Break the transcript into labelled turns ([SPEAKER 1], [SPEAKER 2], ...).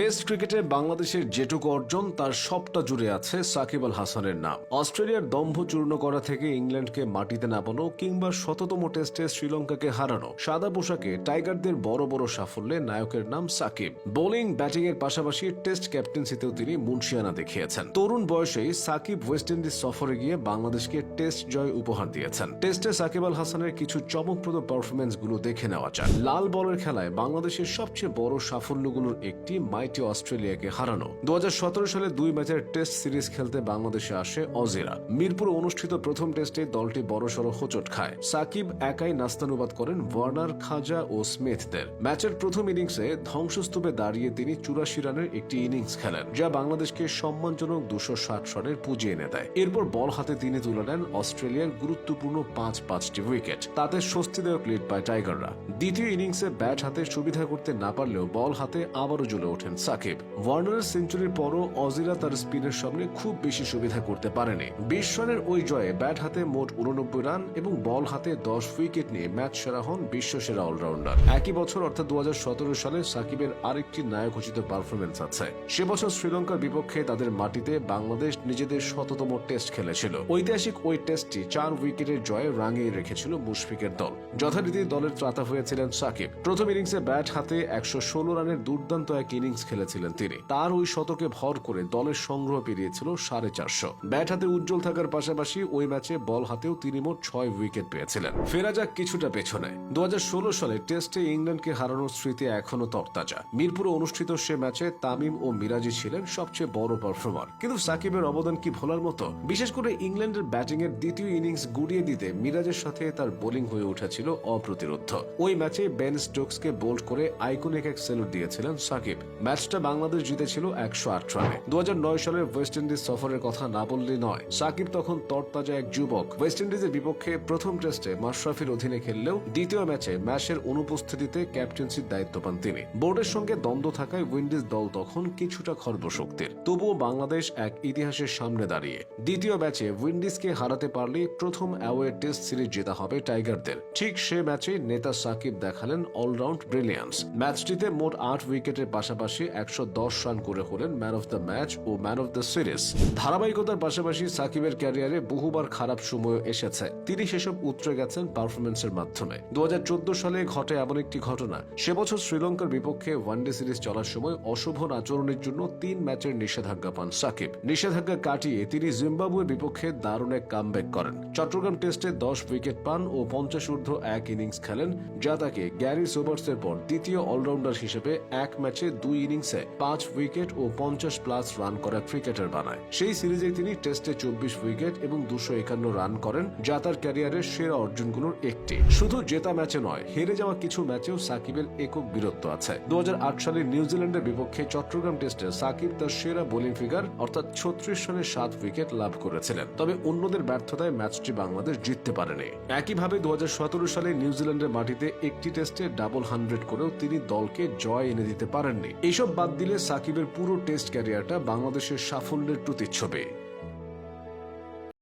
[SPEAKER 1] Test ক্রিকেটে বাংলাদেশের যেটুকু অর্জন, তার সবটা জুড়ে আছে সাকিব আল হাসানের নাম। অস্ট্রেলিয়ার দম্ভ চূর্ণ করা থেকে ইংল্যান্ডকে মাটিতে নামানো কিংবা শততম টেস্টে শ্রীলঙ্কাকে হারানো সাদা পোশাকে টাইগারদের বড় বড় সাফল্যে নায়কের নাম সাকিব। বোলিং ব্যাটিং এর পাশাপাশি টেস্ট ক্যাপ্টেন্সিতেও তিনি মুন্সিয়ানা দেখিয়েছেন। তরুণ বয়সেই সাকিব ওয়েস্ট ইন্ডিজ সফরে গিয়ে বাংলাদেশকে টেস্ট জয় উপহার দিয়েছেন। টেস্টে সাকিব আল হাসানের কিছু চমকপ্রদ পারফরমেন্সগুলো দেখে নেওয়া যায় লাল বলের খেলায় বাংলাদেশের সবচেয়ে বড় সাফল্যগুলোর একটি মাইটি অস্ট্রেলিয়াকে হারানো। দু হাজার সতেরো সালে দুই ম্যাচের টেস্ট সিরিজ খেলতে বাংলাদেশে আসে অজিরা। মিরপুর অনুষ্ঠিত প্রথম টেস্টে দলটি বড়সড় হোঁচট খায়। সাকিব একাই নাস্তানুবাদ করেন ওয়ার্নার, খাজা ও স্মিথদের। ম্যাচের প্রথম ইনিংসে ধ্বংসস্তূপে দাঁড়িয়ে তিনি চুরাশি রানের একটি ইনিংস খেলেন, যা বাংলাদেশকে সম্মানজনক দুশো ষাট রানের পুঁজি এনে দেয়। এরপর বল হাতে তিনি তুলে নেন অস্ট্রেলিয়ার গুরুত্বপূর্ণ পাঁচ পাঁচটি উইকেট, তাতে স্বস্তিদায়ক লিড পায় টাইগাররা। দ্বিতীয় ইনিংসে ব্যাট হাতে সুবিধা করতে না পারলেও বল হাতে আবারও জ্বলে ওঠেন সাকিব ওয়ার্নারের সেঞ্চুরির পরও অজিরা তার স্পিনের সামনে খুব বেশি সুবিধা করতে পারেনি। বিশ রানের ওই জয়ে ব্যাট হাতে মোট উননব্বই রান এবং বল হাতে দশ উইকেট নিয়ে ম্যাচ সেরা হন বিশ্ব সেরা অলরাউন্ডার। একই বছর, অর্থাৎ দু সালে সাকিবের আরেকটি নায়কোচিত পারফরমেন্স আছে। সে বছর শ্রীলঙ্কার বিপক্ষে তাদের মাটিতে বাংলাদেশ নিজেদের শততম টেস্ট খেলেছিল। ঐতিহাসিক ওই টেস্টটি চার উইকেটের জয়ে রাঙিয়ে রেখেছিল মুশফিকের দল। যথারীতি দলের ত্রাতা হয়েছিলেন সাকিব। প্রথম ইনিংসে ব্যাট হাতে একশো ষোলো রানের দুর্দান্ত এক ইনিংস খেলেছিলেন তিনি। তার ওই শতকে ভর করে দলের সংগ্রহ পেরিয়েছিল সাড়ে চারশো। ব্যাট হাতে উজ্জ্বল থাকার পাশাপাশি ওই ম্যাচে বল হাতেও তিনি মোট ছয় উইকেট পেয়েছিলেন। ফেরা যাক কিছুটা পেছনে। দু সালে টেস্টে ইংল্যান্ডকে হারানোর স্মৃতি এখনও তরতাজা। মিরপুরে অনুষ্ঠিত সে ম্যাচে তামিম ও মিরাজি ছিলেন সবচেয়ে বড় পারফর্মার। কিন্তু সাকিবের অবদান কি ভোলার মতো? বিশেষ করে ইংল্যান্ডের ব্যাটিং এর দ্বিতীয় ইনিংস গুড়িয়ে দিতে মিরাজের সাথে তার বোলিং হয়ে উঠেছিল অপ্রতিরোধ। ওই ম্যাচে বেন স্টোকসকে বোল্ড করে আইকনিক এক সেলুট দিয়েছিলেন সাকিব। ম্যাচটা বাংলাদেশ জিতেছিল একশো আট রানে। দু হাজার নয় সালের ওয়েস্ট ইন্ডিজ সফরের কথা না বললেই নয়, সাকিব তখন তরতাজা এক যুবক। ওয়েস্ট ইন্ডিজের বিপক্ষে প্রথম টেস্টে মাশরাফির অধীনে খেললেও দ্বিতীয় ম্যাচে ম্যাচের অনুপস্থিতিতে ক্যাপ্টেন্সির দায়িত্ব পান তিনি। বোর্ডের সঙ্গে দ্বন্দ্ব থাকায় উইন্ডিজ দল তখন কিছুটা খর্বশক্তির তবুও বাংলাদেশ এক ইতিহাসের সামনে দাঁড়িয়ে। দ্বিতীয় ম্যাচে উইন্ডিজকে হারাতে পারলে প্রথম অ্যাওয়ে টেস্ট সিরিজ জেতা হবে টাইগারদের। ঠিক সে ম্যাচে নেতা সাকিব দেখালেন অলরাউন্ড ব্রিলিয়ান্স। ম্যাচটিতে মোট আট উইকেটের পাশাপাশি একশো দশ রান করে হলেন ম্যান অফ দ্য ম্যাচ ও ম্যান অফ দ্য সিরিজ। ধারাবাহিকতার পাশাপাশি সাকিবের ক্যারিয়ারে বহুবার খারাপ সময় এসেছে। তিনি সেসব উতরে গেছেন পারফরমেন্সের মাধ্যমে। দু সালে ঘটে এমন একটি ঘটনা। সে বছর শ্রীলঙ্কার বিপক্ষে ওয়ানডে সিরিজ চলার সময় অশোভন আচরণের জন্য তিন ম্যাচের নিষেধাজ্ঞা পান সাকিব। নিষেধাজ্ঞা কাটিয়ে তিনি জিম্বাবুয়ের বিপক্ষে দারুণ এক কামব্যাক করেন। চট্টগ্রাম টেস্টে দশ উইকেট পান ও পঞ্চাশ ঊর্ধ্ব এক ইনিংস খেলেন, যা তাকে গ্যারি সোবার্সের পর দ্বিতীয় অলরাউন্ডার হিসেবে এক ম্যাচে দুই ইনিংসে পাঁচ উইকেট ও পঞ্চাশ প্লাস রান করা ক্রিকেটার বানায়। সেই সিরিজে তিনি টেস্টে চব্বিশ উইকেট এবং দুশো একান্ন রান করেন, যা তার ক্যারিয়ারের সেরা অর্জনগুলোর একটি। শুধু জেতা ম্যাচে নয়, হেরে যাওয়া কিছু ম্যাচেও সাকিবের একক বীরত্ব আছে। দু সালে নিউজিল্যান্ডের বিপক্ষে চট্টগ্রাম টেস্টে সাকিব তার সেরা বোলিং ফিগার অর্থাৎ ছত্রিশ রানে সাত উইকেট লাভ করেছিলেন। তবে অন্যদের ব্যর্থতায় ম্যাচটি বাংলাদেশ জিততে পারেনি। একইভাবে দু হাজার সতেরো সালে নিউজিল্যান্ডের মাটিতে একটি টেস্টে ডাবল হান্ড্রেড করেও তিনি দলকে জয় এনে দিতে পারেননি। এসব বাদ দিলে সাকিবের পুরো টেস্ট ক্যারিয়ারটা বাংলাদেশের সাফল্যের প্রতিচ্ছবি।